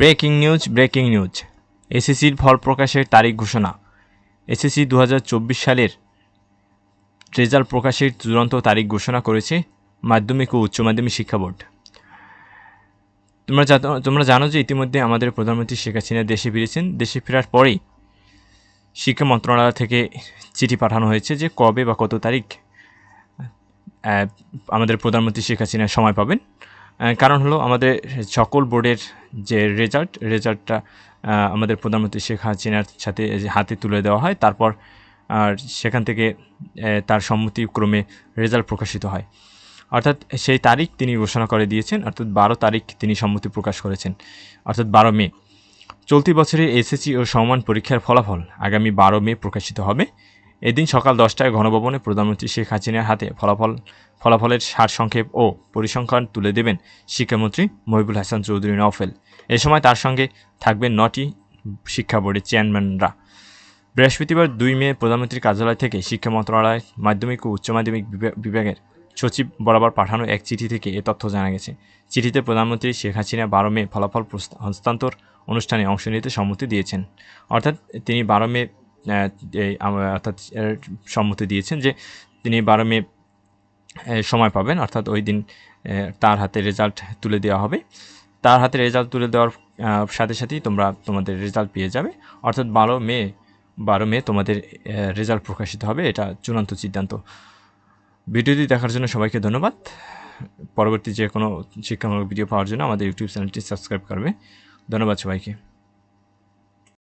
Breaking news breaking news. এসএসসির ফল প্রকাশের তারিখ ঘোষণা। এসএসসি দু হাজার চব্বিশ সালের রেজাল্ট প্রকাশের চূড়ান্ত তারিখ ঘোষণা করেছে মাধ্যমিক ও উচ্চ মাধ্যমিক শিক্ষা বোর্ড। তোমরা তোমরা জানো যে ইতিমধ্যে আমাদের প্রধানমন্ত্রী শেখ হাসিনা দেশে ফিরেছেন। দেশে ফেরার পরেই শিক্ষা মন্ত্রণালয় থেকে চিঠি পাঠানো হয়েছে যে কবে বা কত তারিখ আমাদের প্রধানমন্ত্রী শেখ হাসিনা সময় পাবেন। কারণ হলো আমাদের সকল বোর্ডের যে রেজাল্ট রেজাল্টটা আমাদের প্রধানমন্ত্রী শেখ হাসিনার সাথে হাতে তুলে দেওয়া হয়, তারপর আর সেখান থেকে তার সম্মতিক্রমে রেজাল্ট প্রকাশিত হয়। অর্থাৎ সেই তারিখ তিনি ঘোষণা করে দিয়েছেন, অর্থাৎ বারো তারিখ তিনি সম্মতি প্রকাশ করেছেন, অর্থাৎ বারো মে। চলতি বছরে এসএসসি ও সমান পরীক্ষার ফলাফল আগামী বারো মে প্রকাশিত হবে। এদিন সকাল দশটায় গণভবনে প্রধানমন্ত্রী শেখ হাসিনার হাতে ফলাফল, ফলাফলের সারসংক্ষেপ ও পরিসংখ্যান তুলে দেবেন শিক্ষামন্ত্রী মহিবুল হাসান চৌধুরী নওফেল। এ সময় তার সঙ্গে থাকবেন নটি শিক্ষা বোর্ডের চেয়ারম্যানরা। বৃহস্পতিবার দুই মে প্রধানমন্ত্রীর কার্যালয় থেকে শিক্ষা মন্ত্রণালয়, মাধ্যমিক ও উচ্চ মাধ্যমিক বিভাগের সচিব বরাবর পাঠানো এক চিঠি থেকে এ তথ্য জানা গেছে। চিঠিতে প্রধানমন্ত্রী শেখ হাসিনা বারো মে ফলাফল হস্তান্তর অনুষ্ঠানে অংশ নিতে সম্মতি দিয়েছেন। অর্থাৎ তিনি বারো মে অর্থাৎ সম্মতি দিয়েছেন যে তিনি বারো মে সময় পাবেন, অর্থাৎ ওই দিন তার হাতে রেজাল্ট তুলে দেওয়া হবে। তার হাতে রেজাল্ট তুলে দেওয়ার সাথে সাথেই তোমরা তোমাদের রেজাল্ট পেয়ে যাবে। অর্থাৎ বারো মে বারো মে তোমাদের রেজাল্ট প্রকাশিত হবে, এটা চূড়ান্ত সিদ্ধান্ত। ভিডিওটি দেখার জন্য সবাইকে ধন্যবাদ। পরবর্তী যে কোনো শিক্ষামূলক ভিডিও পাওয়ার জন্য আমাদের ইউটিউব চ্যানেলটি সাবস্ক্রাইব করবে। ধন্যবাদ সবাইকে।